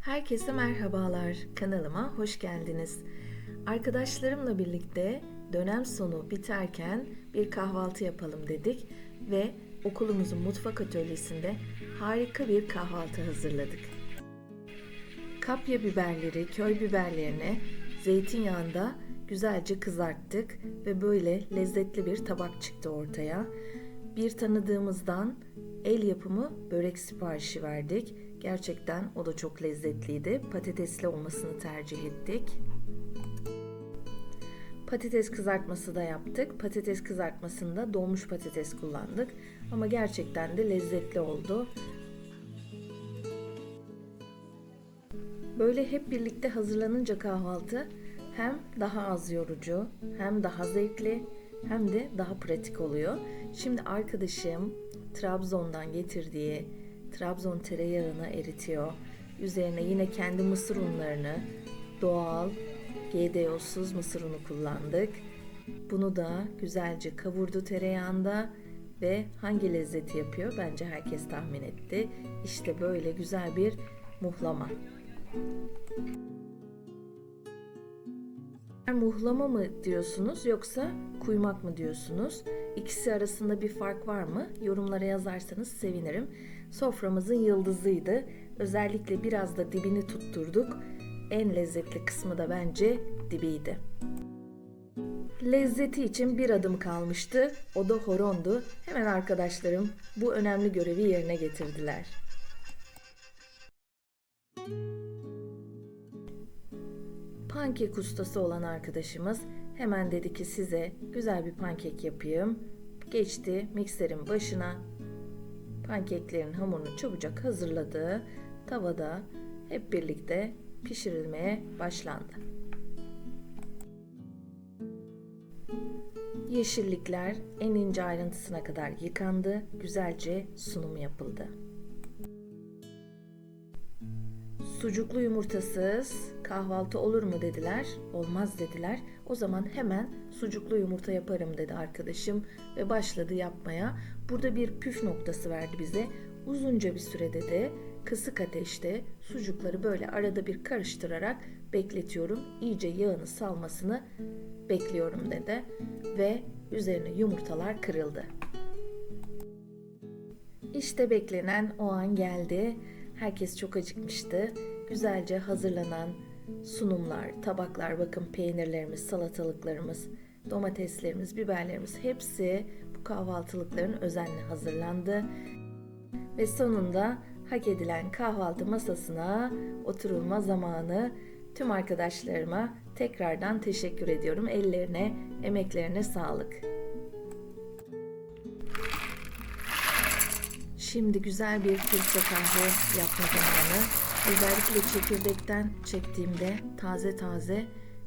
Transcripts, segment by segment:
Herkese merhabalar. Kanalıma hoş geldiniz. Arkadaşlarımla birlikte dönem sonu biterken bir kahvaltı yapalım dedik ve okulumuzun mutfak atölyesinde harika bir kahvaltı hazırladık. Kapya biberleri, köy biberlerine zeytinyağında güzelce kızarttık ve böyle lezzetli bir tabak çıktı ortaya. Bir tanıdığımızdan el yapımı börek siparişi verdik. Gerçekten o da çok lezzetliydi. Patatesli olmasını tercih ettik. Patates kızartması da yaptık. Patates kızartmasında dolmuş patates kullandık. Ama gerçekten de lezzetli oldu. Böyle hep birlikte hazırlanınca kahvaltı hem daha az yorucu, hem daha zevkli, hem de daha pratik oluyor. Şimdi arkadaşım Trabzon'dan getirdiği Trabzon tereyağını eritiyor. Üzerine yine kendi mısır unlarını, doğal, GDO'suz mısır unu kullandık. Bunu da güzelce kavurdu tereyağında ve hangi lezzeti yapıyor bence herkes tahmin etti. İşte böyle güzel bir muhlama. Muhlama mı diyorsunuz yoksa kuymak mı diyorsunuz? İkisi arasında bir fark var mı? Yorumlara yazarsanız sevinirim. Soframızın yıldızıydı. Özellikle biraz da dibini tutturduk. En lezzetli kısmı da bence dibiydi. Lezzeti için bir adım kalmıştı. O da horondu. Hemen arkadaşlarım bu önemli görevi yerine getirdiler. Pankek ustası olan arkadaşımız hemen dedi ki size güzel bir pankek yapayım. Geçti mikserin başına. Pankeklerin hamurunu çabucak hazırladı. Tavada hep birlikte pişirilmeye başlandı. Yeşillikler en ince ayrıntısına kadar yıkandı. Güzelce sunum yapıldı. Sucuklu yumurtasız kahvaltı olur mu dediler. Olmaz dediler. O zaman hemen sucuklu yumurta yaparım dedi arkadaşım ve başladı yapmaya. Burada bir püf noktası verdi bize. Uzunca bir sürede de kısık ateşte sucukları böyle arada bir karıştırarak bekletiyorum. İyice yağını salmasını bekliyorum dedi ve üzerine yumurtalar kırıldı. İşte beklenen o an geldi. Herkes çok acıkmıştı. Güzelce hazırlanan sunumlar, tabaklar, bakın peynirlerimiz, salatalıklarımız, domateslerimiz, biberlerimiz hepsi bu kahvaltılıkların özenle hazırlandı. Ve sonunda hak edilen kahvaltı masasına oturulma zamanı tüm arkadaşlarıma tekrardan teşekkür ediyorum. Ellerine, emeklerine sağlık. Şimdi güzel bir filtre kahve yapma zamanı. Özellikle çekirdekten çektiğimde taze taze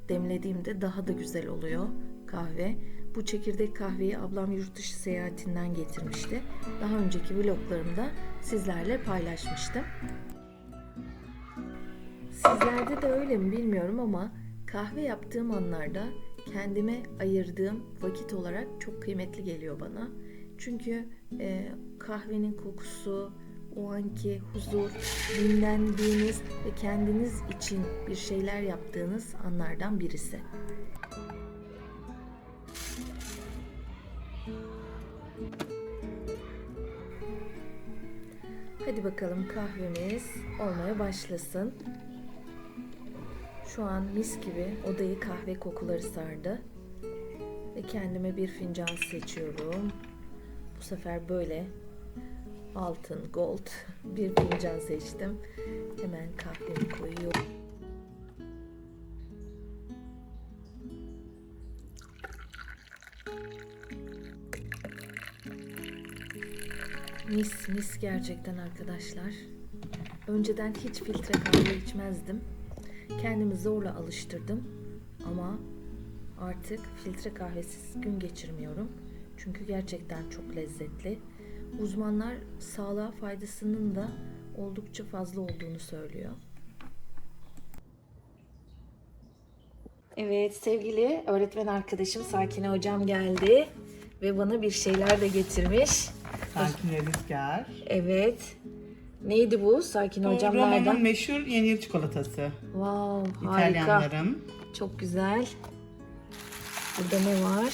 demlediğimde daha da güzel oluyor kahve. Bu çekirdek kahveyi ablam yurt dışı seyahatinden getirmişti. Daha önceki vloglarımda sizlerle paylaşmıştım. Sizlerde de öyle mi bilmiyorum ama kahve yaptığım anlarda kendime ayırdığım vakit olarak çok kıymetli geliyor bana. Çünkü e, kahvenin kokusu, o anki huzur, dinlendiğiniz ve kendiniz için bir şeyler yaptığınız anlardan birisi. Hadi bakalım kahvemiz olmaya başlasın. Şu an mis gibi odayı kahve kokuları sardı. Ve kendime bir fincan seçiyorum. Bu sefer böyle altın, gold bir fincan seçtim. Hemen kahvemi koyuyorum. Mis mis gerçekten arkadaşlar. Önceden hiç filtre kahve içmezdim. Kendimi zorla alıştırdım. Ama artık filtre kahvesiz gün geçirmiyorum. Çünkü gerçekten çok lezzetli. Uzmanlar sağlığa faydasının da oldukça fazla olduğunu söylüyor. Evet sevgili öğretmen arkadaşım Sakine hocam geldi ve bana bir şeyler de getirmiş. Sakine Rüzgar. Evet. Neydi bu? Sakin hocam Roma'nın nereden? meşhur yeni yıl çikolatası. Wow, harika. İtalyanların. Çok güzel. Burada ne var?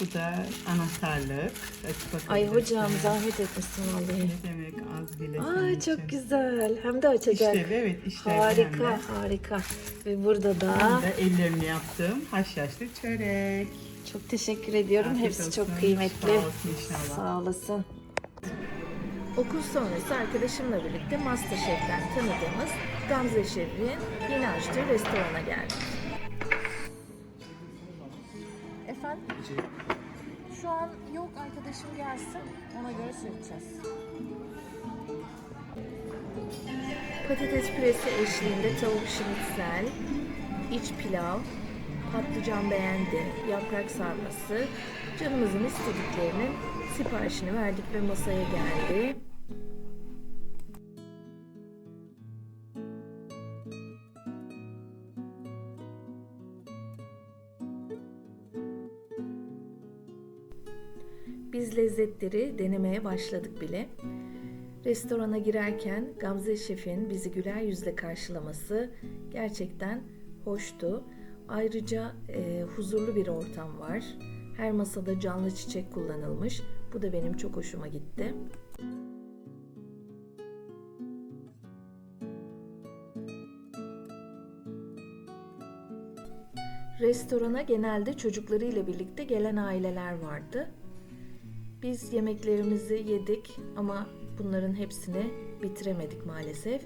Bu da anahtarlık. Açıp Ay hocam zahmet etmişsin vallahi. Ne demek az bile Ay için. çok güzel. Hem de açacak. İşlevi evet hem harika, harika. Ve burada da Hem de ellerimle yaptığım haşhaşlı çörek. çok teşekkür ediyorum. Afiyet Hepsi olsun. çok kıymetli. Sağ olsun inşallah. Sağ olasın. Okul sonrası arkadaşımla birlikte Masterchef'ten tanıdığımız Gamze Şef'in yeni açtığı restorana geldik. Efendim? Şu an yok arkadaşım gelsin. Ona göre seçeceğiz. Patates püresi eşliğinde tavuk şinitsel, iç pilav, patlıcan beğendi, yaprak sarması, canımızın istediklerinin siparişini verdik ve masaya geldi. Biz lezzetleri denemeye başladık bile. Restorana girerken Gamze Şef'in bizi güler yüzle karşılaması gerçekten hoştu. Ayrıca e, huzurlu bir ortam var. Her masada canlı çiçek kullanılmış. Bu da benim çok hoşuma gitti. Restorana genelde çocuklarıyla birlikte gelen aileler vardı. Biz yemeklerimizi yedik ama bunların hepsini bitiremedik maalesef.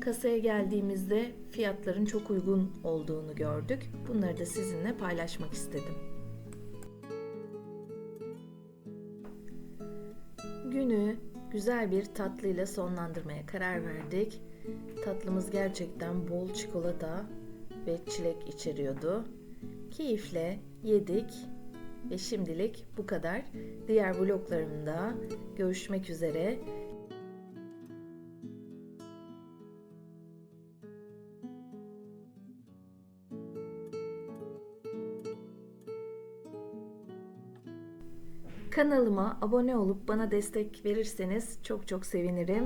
Kasaya geldiğimizde fiyatların çok uygun olduğunu gördük. Bunları da sizinle paylaşmak istedim. Günü güzel bir tatlıyla sonlandırmaya karar verdik. Tatlımız gerçekten bol çikolata ve çilek içeriyordu. Keyifle yedik ve şimdilik bu kadar. Diğer vloglarımda görüşmek üzere. Kanalıma abone olup bana destek verirseniz çok çok sevinirim.